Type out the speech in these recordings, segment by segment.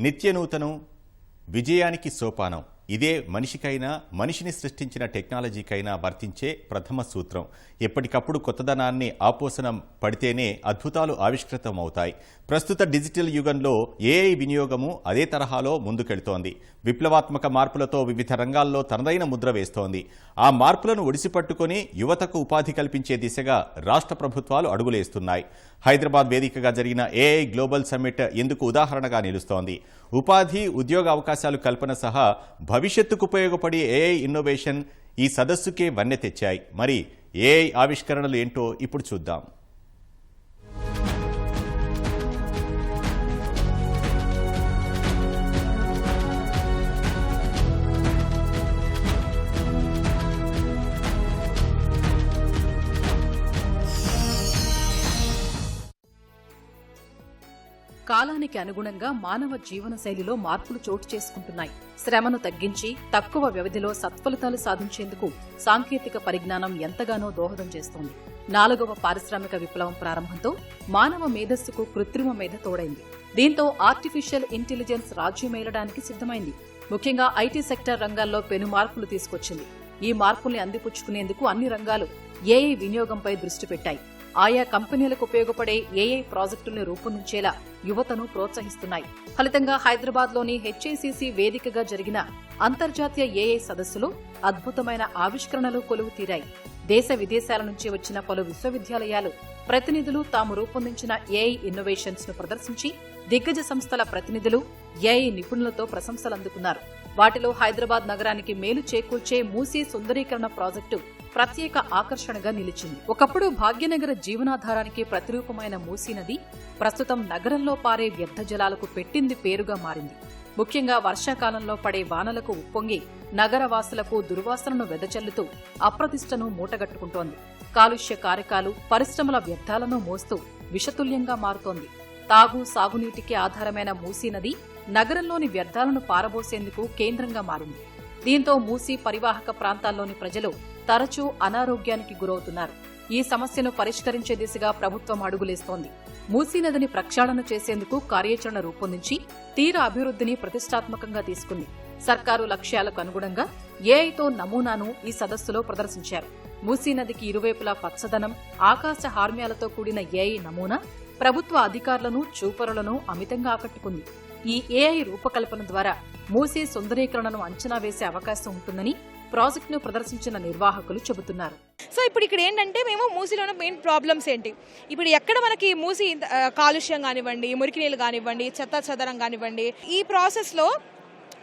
నిత్యనూతనం విజయానికి సోపానం. ఇదే మనిషికైనా మనిషిని సృష్టించిన టెక్నాలజీకైనా వర్తించే ప్రథమ సూత్రం. ఎప్పటికప్పుడు కొత్తదనాన్ని ఆపోసనం పడితేనే అద్భుతాలు ఆవిష్కృతం అవుతాయి ప్రస్తుత డిజిటల్ యుగంలో ఏఐ వినియోగము అదే తరహాలో ముందుకెడుతోంది విప్లవాత్మక మార్పులతో వివిధ రంగాల్లో తనదైన ముద్ర వేస్తోంది. ఆ మార్పులను ఒడిసిపట్టుకొని యువతకు ఉపాధి కల్పించే దిశగా రాష్ట్ర ప్రభుత్వాలు అడుగులేస్తున్నాయి. హైదరాబాద్ వేదికగా జరిగిన ఏఐ గ్లోబల్ సమ్మిట్ ఎందుకు ఉదాహరణగా నిలుస్తోంది. ఉపాధి ఉద్యోగ అవకాశాలు కల్పన సహా భవిష్యత్తుకు ఉపయోగపడే ఏఐ ఇన్నోవేషన్ ఈ సదస్సుకే వన్నె తెచ్చాయి. మరి ఏఐ ఆవిష్కరణలు ఏంటో ఇప్పుడు చూద్దాం. కాలానికి అనుగుణంగా మానవ జీవన శైలిలో మార్పులు చోటు చేసుకుంటున్నాయి. శ్రమను తగ్గించి తక్కువ వ్యవధిలో సత్ఫలితాలు సాధించేందుకు సాంకేతిక పరిజ్ఞానం ఎంతగానో దోహదం చేస్తోంది. నాలుగవ పారిశ్రామిక విప్లవం ప్రారంభంతో మానవ మేధస్సుకు కృత్రిమ మేధ తోడైంది. దీంతో ఆర్టిఫిషియల్ ఇంటెలిజెన్స్ రాజ్యమేలడానికి సిద్ధమైంది. ముఖ్యంగా ఐటీ సెక్టర్ రంగాల్లో పెను మార్పులు తీసుకొచ్చింది. ఈ మార్పుల్ని అందిపుచ్చుకునేందుకు అన్ని రంగాలు ఏఐ వినియోగంపై దృష్టి పెట్టాయి. ఆయా కంపెనీలకు ఉపయోగపడే ఏఐ ప్రాజెక్టుల్ని రూపొందించేలా యువతను ప్రోత్సహిస్తున్నాయి. ఫలితంగా హైదరాబాద్లోని హెచ్ఐసిసి వేదికగా జరిగిన అంతర్జాతీయ ఏఐ సదస్సులో అద్భుతమైన ఆవిష్కరణలు కొలువు తీరాయి. దేశ విదేశాల నుంచి వచ్చిన పలు విశ్వవిద్యాలయాలు ప్రతినిధులు తాము రూపొందించిన ఏఐ ఇన్నోవేషన్స్ను ప్రదర్శించి దిగ్గజ సంస్థల ప్రతినిధులు ఏఐ నిపుణులతో ప్రశంసలు అందుకున్నారు. వాటిలో హైదరాబాద్ నగరానికి మేలు చేకూర్చే మూసీ సుందరీకరణ ప్రాజెక్టు ప్రత్యేక ఆకర్షణగా నిలిచింది. ఒకప్పుడు భాగ్యనగర జీవనాధారానికి ప్రతిరూపమైన మూసీ నది ప్రస్తుతం నగరంలో పారే వ్యర్థ జలాలకు పెట్టింది పేరుగా మారింది. ముఖ్యంగా వర్షాకాలంలో పడే వానలకు ఉప్పొంగి నగరవాసులకు దుర్వాసనను వెదజల్లుతూ అప్రతిష్టను మూటగట్టుకుంటోంది. కాలుష్య కారకాలు పరిశ్రమల వ్యర్థాలను మోస్తూ విషతుల్యంగా మారుతోంది. తాగు సాగునీటికి ఆధారమైన మూసీ నది నగరంలోని వ్యర్థాలను పారబోసేందుకు కేంద్రంగా మారింది. దీంతో మూసీ పరివాహక ప్రాంతాల్లోని ప్రజలు తరచూ అనారోగ్యానికి గురవుతున్నారు. ఈ సమస్యను పరిష్కరించే దిశగా ప్రభుత్వం అడుగులేస్తోంది. మూసీ నదిని ప్రక్షాళన చేసేందుకు కార్యాచరణ రూపొందించి తీర అభివృద్ధిని ప్రతిష్టాత్మకంగా తీసుకుంది. సర్కారు లక్ష్యాలకు అనుగుణంగా ఏఐతో నమూనాను ఈ సదస్సులో ప్రదర్శించారు. మూసీ నదికి ఇరువైపులా పచ్చదనం ఆకాశ హార్మ్యాలతో కూడిన ఏఐ నమూనా ప్రభుత్వ అధికారులను చూపరులను అమితంగా ఆకట్టుకుంది. ఈ ఏఐ రూపకల్పన ద్వారా మూసీ సుందరీకరణను అంచనా వేసే అవకాశం ఉంటుందని ప్రాజెక్టును ప్రదర్శించిన నిర్వాహకులు చెబుతున్నారు. సో ఇప్పుడు ఇక్కడ ఏంటంటే మేము మూసీలో ఉన్న మెయిన్ ప్రాబ్లమ్స్ ఏంటి? ఇప్పుడు ఎక్కడ మనకి మూసి కాలుష్యం కానివ్వండి మురికి నీళ్ళు కానివ్వండి చెత్త చెదరం కానివ్వండి ఈ ప్రాసెస్లో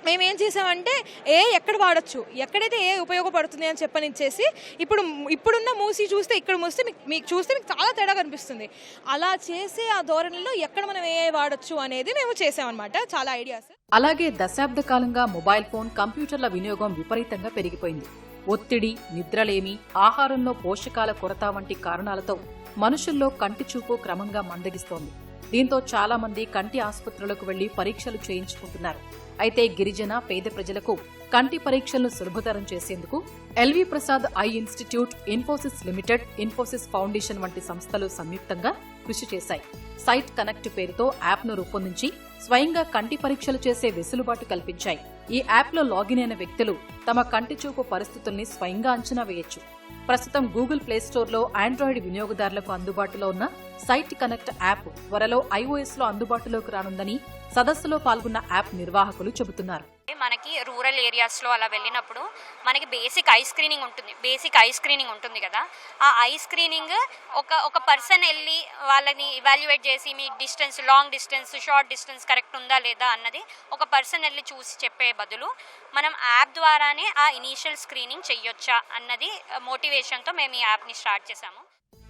మేము ఏం చేసామంటే ఏ ఎక్కడ వాడచ్చు ఎక్కడైతే ఏ ఉపయోగపడుతుంది అని చెప్పనిచ్చేసి ఇప్పుడు ఇప్పుడున్న మూసి చూస్తే ఇక్కడ మూస్తే మీకు మీకు చూస్తే మీకు చాలా తేడా కనిపిస్తుంది. అలా చేసే ఆ ధోరణిలో ఎక్కడ మనం ఏ వాడచ్చు అనేది మేము చేసామన్నమాట. చాలా ఐడియాస్. అలాగే దశాబ్ద కాలంగా మొబైల్ ఫోన్ కంప్యూటర్ల వినియోగం విపరీతంగా పెరిగిపోయింది. ఒత్తిడి నిద్రలేమి ఆహారంలో పోషకాల కొరత వంటి కారణాలతో మనుషుల్లో కంటి చూపు క్రమంగా మందగిస్తోంది. దీంతో చాలా మంది కంటి ఆసుపత్రులకు వెళ్ళి పరీక్షలు చేయించుకుంటున్నారు. అయితే గిరిజన పేద ప్రజలకు కంటి పరీక్షలను సులభతరం చేసేందుకు L V Prasad eye institute Infosys limited Infosys foundation వంటి సంస్థలు సంయుక్తంగా కృషి చేశాయి. సైట్ కనెక్ట్ పేరుతో యాప్ను రూపొందించి స్వయంగా కంటి పరీక్షలు చేసే వెసులుబాటు కల్పించాయి. ఈ యాప్లో లాగిన్ అయిన వ్యక్తులు తమ కంటి చూపు పరిస్థితుల్ని స్వయంగా అంచనా వేయొచ్చు. ప్రస్తుతం గూగుల్ ప్లేస్టోర్లో ఆండ్రాయిడ్ వినియోగదారులకు అందుబాటులో ఉన్న సైట్ కనెక్ట్ యాప్ త్వరలో ఐఓఎస్లో అందుబాటులోకి రానుందని సదస్సులో పాల్గొన్న యాప్ నిర్వాహకులు చెబుతున్నారు. మనకి రూరల్ ఏరియాస్లో అలా వెళ్ళినప్పుడు మనకి బేసిక్ ఐ స్క్రీనింగ్ ఉంటుంది. బేసిక్ ఐ స్క్రీనింగ్ ఉంటుంది కదా. ఆ ఐ స్క్రీనింగ్ ఒక ఒక పర్సన్ వెళ్ళి వాళ్ళని ఇవాల్యుయేట్ చేసి మీ distance long distance short distance correct ఉందా లేదా అన్నది ఒక పర్సన్ వెళ్ళి చూసి చెప్పే బదులు మనం యాప్ ద్వారానే ఆ ఇనీషియల్ స్క్రీనింగ్ చెయ్యొచ్చా అన్నది మోటివేషన్తో మేము ఈ యాప్ని స్టార్ట్ చేసాము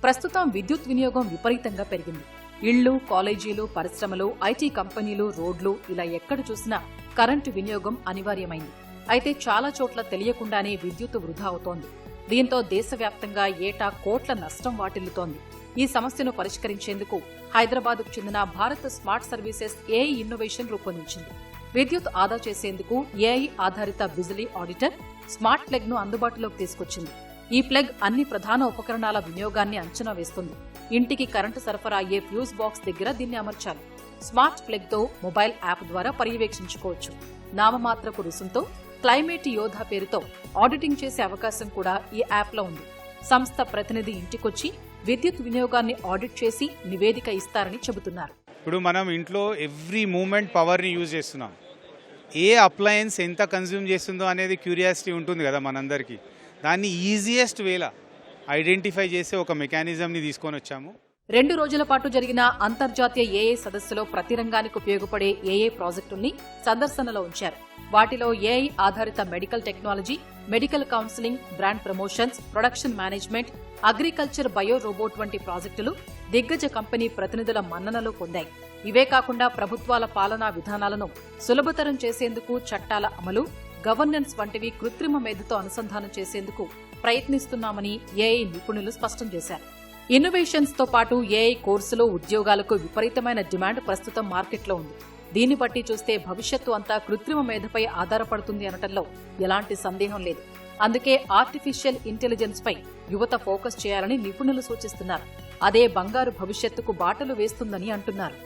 ప్రస్తుతం విద్యుత్ వినియోగం విపరీతంగా పెరిగింది. ఇళ్ళు కాలేజీలు పరిశ్రమలు ఐటీ కంపెనీలు రోడ్లు ఇలా ఎక్కడ చూసినా కరెంటు వినియోగం అనివార్యమైంది. అయితే చాలా చోట్ల తెలియకుండానే విద్యుత్ వృధా అవుతోంది. దీంతో దేశవ్యాప్తంగా ఏటా కోట్ల నష్టం వాటిల్లుతోంది. ఈ సమస్యను పరిష్కరించేందుకు హైదరాబాద్కు చెందిన Bharat smart services AI innovation రూపొందించింది. విద్యుత్ ఆదా చేసేందుకు ఏఐ ఆధారిత బిజిలీ ఆడిటర్ స్మార్ట్ ప్లగ్ను అందుబాటులోకి తీసుకొచ్చింది. ఈ ప్లగ్ అన్ని ప్రధాన ఉపకరణాల వినియోగాన్ని అంచనా వేస్తుంది. ఇంటికి కరెంటు సరఫరా అయ్యే ఫ్యూజ్ బాక్స్ దగ్గర దీన్ని అమర్చాలి. స్మార్ట్ ప్లగ్తో మొబైల్ యాప్ ద్వారా పర్యవేక్షించుకోవచ్చు. నామమాత్రపు రుసుంతో క్లైమేట్ యోధా పేరుతో ఆడిటింగ్ చేసే అవకాశం కూడా ఈ యాప్లో ఉంది. సంస్థ ప్రతినిధి ఇంటికొచ్చి విద్యుత్ వినియోగాన్ని ఆడిట్ చేసి నివేదిక ఇస్తారని చెబుతున్నారు. ఇప్పుడు మనం ఇంట్లో ఎవ్రీ మూమెంట్ పవర్ని యూజ్ చేస్తున్నాం. ఏ అప్లయన్స్ ఎంత కన్జ్యూమ్ చేస్తుందో అనేది క్యూరియాసిటీ ఉంటుంది కదా మనందరికీ. దాన్ని ఈజియెస్ట్ వేలా ఐడెంటిఫై చేసే ఒక మెకానిజంని తీసుకొని వచ్చాము. రెండు రోజుల పాటు జరిగిన అంతర్జాతీయ ఏఏ సదస్సులో ప్రతి రంగానికి ఉపయోగపడే ఏఏ ప్రాజెక్టుల్ని సందర్శనలో ఉంచారు. వాటిలో ఏఐ ఆధారిత medical technology medical counselling brand promotions production management agriculture bio robot వంటి ప్రాజెక్టులు దిగ్గజ కంపెనీ ప్రతినిధుల మన్ననలు పొందాయి. ఇవే కాకుండా ప్రభుత్వాల పాలనా విధానాలను సులభతరం చేసేందుకు చట్టాల అమలు గవర్నెన్స్ వంటివి కృత్రిమ మేధతో అనుసంధానం చేసేందుకు ప్రయత్నిస్తున్నామని ఏఐ నిపుణులు స్పష్టం చేశారు. ఇన్నోవేషన్స్తో పాటు ఏఐ కోర్సులో ఉద్యోగాలకు విపరీతమైన డిమాండ్ ప్రస్తుతం మార్కెట్లో ఉంది. దీన్ని బట్టి చూస్తే భవిష్యత్తు అంతా కృత్రిమ మేధపై ఆధారపడుతుంది అనటంలో ఎలాంటి సందేహం లేదు. అందుకే ఆర్టిఫిషియల్ ఇంటెలిజెన్స్ పై యువత ఫోకస్ చేయాలని నిపుణులు సూచిస్తున్నారు. అదే బంగారు భవిష్యత్తుకు బాటలు వేస్తుందని అంటున్నారు.